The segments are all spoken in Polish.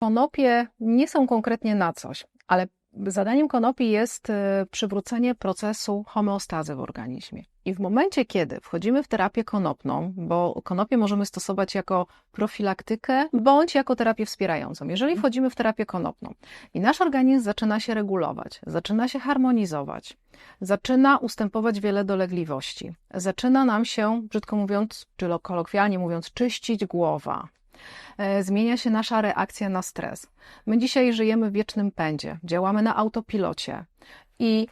Konopie nie są konkretnie na coś, ale zadaniem konopi jest e, przywrócenie procesu homeostazy w organizmie. I w momencie, kiedy wchodzimy w terapię konopną, bo konopię możemy stosować jako profilaktykę bądź jako terapię wspierającą. Jeżeli wchodzimy w terapię konopną i nasz organizm zaczyna się regulować, zaczyna się harmonizować, zaczyna ustępować wiele dolegliwości, zaczyna nam się, brzydko mówiąc, czy kolokwialnie mówiąc, czyścić głowa, zmienia się nasza reakcja na stres. My dzisiaj żyjemy w wiecznym pędzie, działamy na autopilocie. I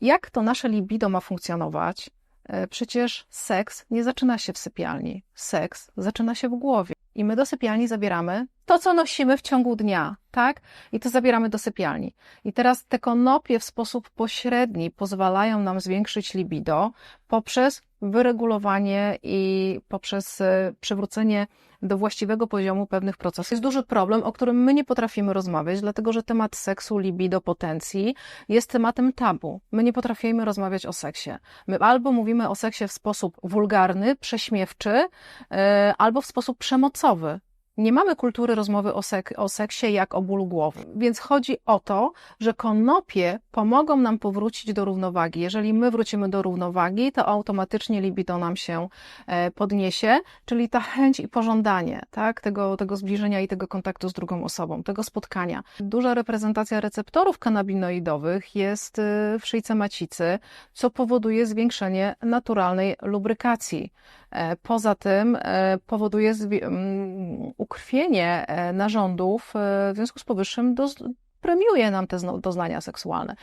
jak to nasze libido ma funkcjonować? E, Przecież seks nie zaczyna się w sypialni. Seks zaczyna się w głowie. I my do sypialni zabieramy to, co nosimy w ciągu dnia, tak? I to zabieramy do sypialni. I teraz te konopie w sposób pośredni pozwalają nam zwiększyć libido poprzez wyregulowanie i poprzez e, przywrócenie do właściwego poziomu pewnych procesów. Jest duży problem, o którym my nie potrafimy rozmawiać, dlatego że temat seksu, libido, potencji jest tematem tabu. My nie potrafimy rozmawiać o seksie. My albo mówimy o seksie w sposób wulgarny, prześmiewczy, e, albo w sposób przemocowy. Nie mamy kultury rozmowy o, sek- o seksie jak o bólu głowy. Więc chodzi o to, że konopie pomogą nam powrócić do równowagi. Jeżeli my wrócimy do równowagi, to automatycznie libido nam się e, podniesie, czyli ta chęć i pożądanie tak? tego, tego zbliżenia i tego kontaktu z drugą osobą, tego spotkania. Duża reprezentacja receptorów kanabinoidowych jest e, w szyjce macicy, co powoduje zwiększenie naturalnej lubrykacji. E, Poza tym e, powoduje ukrwienie e, narządów, w związku z powyższym premiuje nam te doznania seksualne.